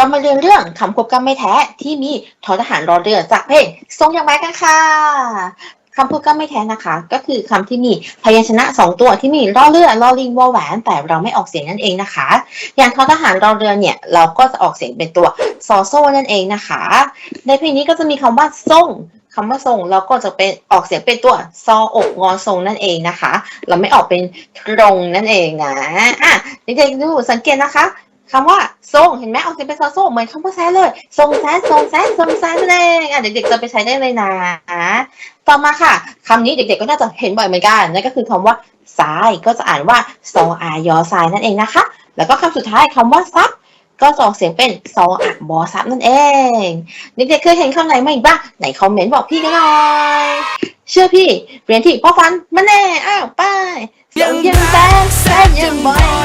เรามาเรียนเรื่องคำควบกล้ำไม่แท้ที่มีทอทหารรอเรือจากเพลงทรงย่างไรกันค่ะคำพูดกล้ำไม่แท้นะคะ ก็คือคำที่มีพยัญชนะสองตัวที่มีรอเรือรอลิงวอแหวน แต่เราไม่ออกเสียงนั่นเองนะคะ อย่างทอทหารรอเรือเนี่ย เราก็จะออกเสียงเป็นตัวซอโซ่นั่นเองนะคะ ในเพลงนี้ก็จะมีคำว่าส่งคำว่าส่งเราก็จะเป็นออกเสียงเป็นตัวซออกงอทรงนั่นเองนะคะ เราไม่ออกเป็นตรงนั่นเองนะอะเด็กๆดูสังเกตนะคะ คำว่าทรงเห็นไหมออกเสียงเป็นซอโซ่เหมือนคำว่าแซเลยทรงแซะทรงแซะทรงแซนั่นเองอะเด็กๆจะไปใช้ได้เลยนะต่อมาค่ะคำนี้เด็กๆก็น่าจะเห็นบ่อยเหมือนกันนั่นก็คือคำว่าทรายก็จะอ่านว่าซออายอทรายนั่นเองนะคะ แล้วก็คำสุดท้ายคำว่าซับก็จะออกเสียงเป็นซออะบอซับนั่นเองเด็กๆเคยเห็นคำไหนมาอีกบ้างไหนคอมเมนต์บอกพี่กันหน่อยเชื่อพี่เรียนที่พ่อฟันมาแน่อ้าวไปยังยังแซดแซดยังบอย